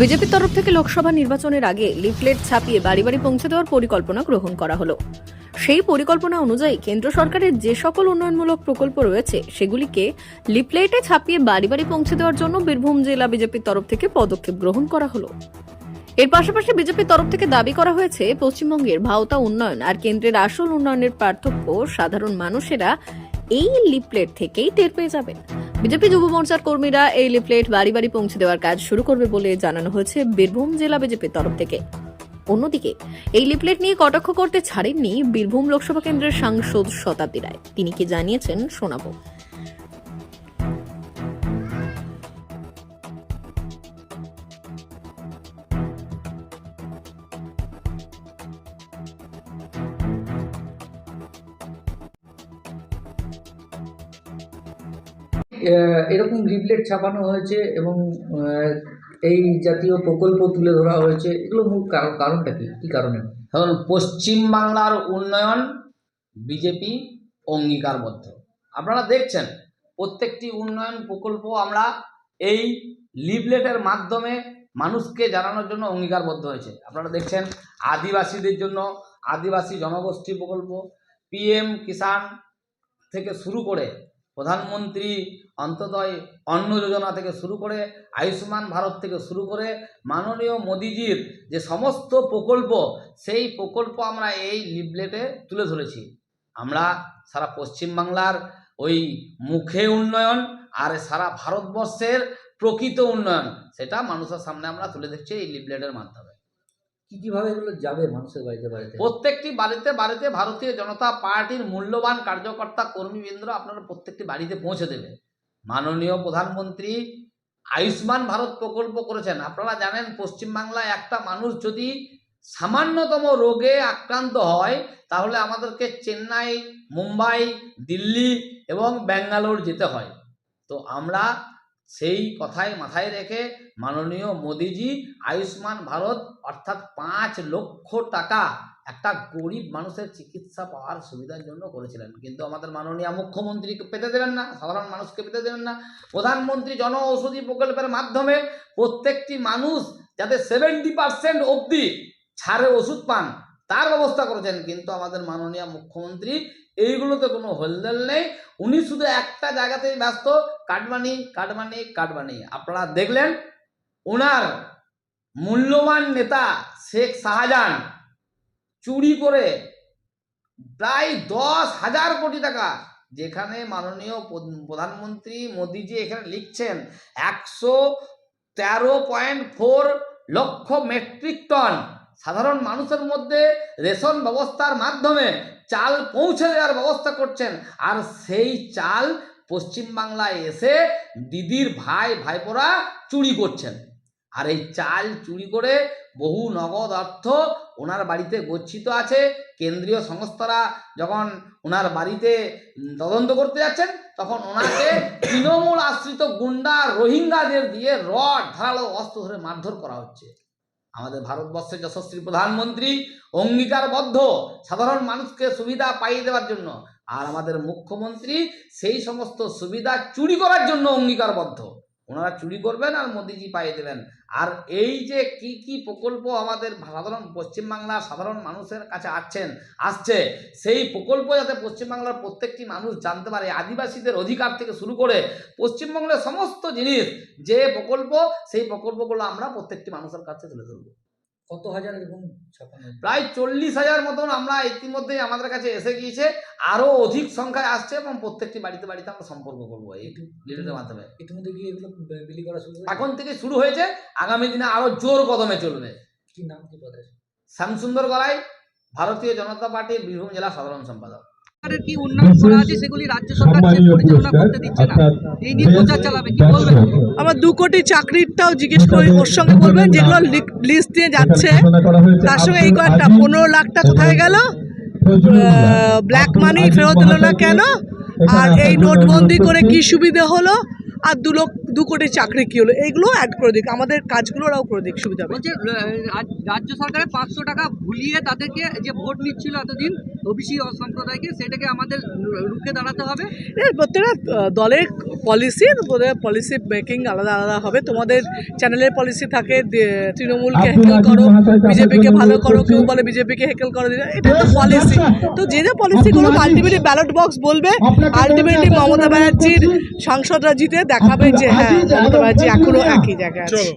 বিজেপির তরফ থেকে লোকসভা নির্বাচনের আগে লিফলেট ছাপিয়ে বাড়ি বাড়ি পৌঁছে দেওয়ার পরিকল্পনা গ্রহণ করা হলো। সেই পরিকল্পনা অনুযায়ী কেন্দ্র সরকারের যে সকল উন্নয়নমূলক প্রকল্প রয়েছে, সেগুলিকে লিফলেটে ছাপিয়ে বাড়ি বাড়ি পৌঁছে দেওয়ার জন্য বীরভূম জেলা বিজেপির তরফ থেকে পদক্ষেপ গ্রহণ করা হলো। এর পাশাপাশি বিজেপির তরফ থেকে দাবি করা হয়েছে, পশ্চিমবঙ্গের ভাওতা উন্নয়ন আর কেন্দ্রের আসল উন্নয়নের পার্থক্য সাধারণ মানুষেরা এই লিফলেট থেকেই টের পেয়ে যাবেন। বিজেপি যুব মোর্চার কর্মীরা এই লিফলেট বাড়ি বাড়ি পৌঁছে দেওয়ার কাজ শুরু করবে বলে জানানো হয়েছে বীরভূম জেলা বিজেপির তরফ থেকে। অন্যদিকে, এই লিফলেট নিয়ে কটাক্ষ করতে ছাড়েননি বীরভূম লোকসভা কেন্দ্রের সাংসদ শতাব্দী রায়। তিনি কি জানিয়েছেন, শোনাবো। এরকম লিফলেট ছাপানো হয়েছে এবং এই জাতীয় প্রকল্প তুলে ধরা হয়েছে। এগুলো মূল কারণ, কারণটা কি? কি কারণে? ধরুন পশ্চিমবাংলার উন্নয়ন বিজেপি অঙ্গীকারবদ্ধ। আপনারা দেখছেন, প্রত্যেকটি উন্নয়ন প্রকল্প আমরা এই লিফলেটের মাধ্যমে মানুষকে জানানোর জন্য অঙ্গীকারবদ্ধ হয়েছে। আপনারা দেখছেন, আদিবাসীদের জন্য আদিবাসী জনগোষ্ঠী প্রকল্প পিএম কিষাণ থেকে শুরু করে প্রধানমন্ত্রী অন্তদয় অন্ন যোজনা থেকে শুরু করে, আয়ুষ্মান ভারত থেকে শুরু করে মাননীয় মোদিজির যে সমস্ত প্রকল্প, সেই প্রকল্প আমরা এই লিফলেটে তুলে ধরেছি। আমরা সারা পশ্চিমবাংলার ওই মুখে উন্নয়ন আর সারা ভারতবর্ষের প্রকৃত উন্নয়ন, সেটা মানুষের সামনে আমরা তুলে দেখছি এই লিফলেটের মাধ্যমে। কি, কীভাবে এগুলো যাবে মানুষের বাড়িতে বাড়িতে? প্রত্যেকটি বাড়িতে বাড়িতে ভারতীয় জনতা পার্টির মূল্যবান কার্যকর্তা কর্মীবৃন্দ আপনারা প্রত্যেকটি বাড়িতে পৌঁছে দেবে। মাননীয় প্রধানমন্ত্রী আয়ুষ্মান ভারত প্রকল্প করেছেন। আপনারা জানেন, পশ্চিমবাংলায় একটা মানুষ যদি সামান্যতম রোগে আক্রান্ত হয়, তাহলে আমাদেরকে চেন্নাই, মুম্বাই, দিল্লি এবং ব্যাঙ্গালোর যেতে হয়। তো আমরা সেই কথাই মাথায় রেখে মাননীয় মোদিজি আয়ুষ্মান ভারত অর্থাৎ পাঁচ লক্ষ টাকা একটা গরিব মানুষের চিকিৎসা পাওয়ার সুবিধার জন্য করেছিলেন। কিন্তু আমাদের মাননীয় মুখ্যমন্ত্রীকে পেতে দেবেন না, সাধারণ মানুষকে পেতে দেবেন না। প্রধানমন্ত্রী জন ঔষধি প্রকল্পের মাধ্যমে প্রত্যেকটি মানুষ যাতে সেভেন্টি পার্সেন্ট অবধি ছাড়ে ওষুধ পান, তার ব্যবস্থা করেছেন। কিন্তু আমাদের মাননীয় মুখ্যমন্ত্রী এইগুলোতে কোনো হলদেল নেই। উনি শুধু একটা জায়গাতেই ব্যস্ত, কাটমানি কাটমানি কাটমানি। আপনারা দেখলেন, ওনার মূল্যবান নেতা শেখ শাহজাহান চুরি করে প্রায় দশ হাজার কোটি টাকা, যেখানে মাননীয় প্রধ- প্রধানমন্ত্রী মোদিজি এখানে লিখছেন, একশো তেরো point four lakh metric ton. সাধারণ মানুষের মধ্যে রেশন ব্যবস্থার মাধ্যমে চাল পৌঁছে দেওয়ার ব্যবস্থা করছেন। আর সেই চাল পশ্চিমবাংলায় এসে দিদির ভাই, ভাইপোরা চুরি করছেন। আর এই চাল চুরি করে বহু নগদ অর্থ ওনার বাড়িতে গচ্ছিত আছে। কেন্দ্রীয় সংস্থারা যখন ওনার বাড়িতে তদন্ত করতে যাচ্ছেন, তখন ওনাকে তৃণমূল আশ্রিত গুন্ডা রোহিঙ্গাদের দিয়ে রড, ধারালো অস্ত্র ধরে মারধর করা হচ্ছে। আমাদের ভারতবর্ষের যশস্বী প্রধানমন্ত্রী অঙ্গীকারবদ্ধ সাধারণ মানুষকে সুবিধা পাইয়ে দেওয়ার জন্য। আর আমাদের মুখ্যমন্ত্রী সেই সমস্ত সুবিধা চুরি করার জন্য অঙ্গীকারবদ্ধ। ওনারা চুরি করবেন আর মোদিজি পাইয়ে দেবেন। আর এই যে কি কি প্রকল্প আমাদের সাধারণ পশ্চিমবাংলার সাধারণ মানুষের কাছে আসছেন, আসছে, সেই প্রকল্প যাতে পশ্চিমবাংলার প্রত্যেকটি মানুষ জানতে পারে, আদিবাসীদের অধিকার থেকে শুরু করে পশ্চিমবঙ্গের সমস্ত জিনিস, যে প্রকল্প, সেই প্রকল্পগুলো আমরা প্রত্যেকটি মানুষের কাছে তুলে ধরবো। কত হাজার। এরকম প্রায় চল্লিশ হাজার মতন আমরা ইতিমধ্যেই আমাদের কাছে এসে গিয়েছে। আরও অধিক সংখ্যায় আসছে এবং প্রত্যেকটি বাড়িতে বাড়িতে আমরা সম্পর্ক করব এই লিডারের মাধ্যমে। ইতিমধ্যে কি এগুলো বিলি করা শুরু এখন থেকে শুরু হয়েছে। আগামী দিনে আরও জোর কদমে চলবে। কি নাম কি পদে? শ্যামসুন্দর গড়াই ভারতীয় জনতা পার্টির বীরভূম জেলা সাধারণ সম্পাদক। সরকারের কি উন্নয়ন করা আছে সেগুলি রাজ্য সরকার পরিচালনা করতে দিচ্ছে না। এই নিয়ে প্রচার চালাবে কি বলবেন? আমার দু কোটি চাকরিটাও জিজ্ঞেস করি ওর সঙ্গে বলবেন যেগুলো লিস্ট দিয়ে যাচ্ছে। তার সঙ্গে এই কয়েকটা পনেরো লাখটা কোথায় গেল? ব্ল্যাক মানি ফেরত দিল না কেন? আর এই নোটবন্দি করে কি সুবিধে হলো? আর দু লোক দু কোটি চাকরি কি হলো? এইগুলো অ্যাড করে দিক। আমাদের কাজগুলো ওরাও করে দিক সুবিধা হবে। বলছে রাজ্য সরকারের পাঁচশো টাকা ভুলিয়ে তাদেরকে যে ভোট নিচ্ছিল এতদিন ওবিসি সম্প্রদায়কে সেটাকে আমাদের রুখে দাঁড়াতে হবে? এর প্রত্যেকটা দলের পলিসি পলিসি মেকিং আলাদা আলাদা হবে। তোমাদের চ্যানেলের পলিসি থাকে তৃণমূলকে হেকেল করো বিজেপিকে ভালো করো কেউ বলে বিজেপিকে হেকেল করো এটা তো পলিসি তো যে যে পলিসিগুলো আলটিমেটলি ব্যালট বক্স বলবে আলটিমেটলি মমতা ব্যানার্জির সাংসদরা জিতে দেখাবে যে হ্যাঁ মমতা ব্যানার্জি এখনও একই জায়গায় আছে।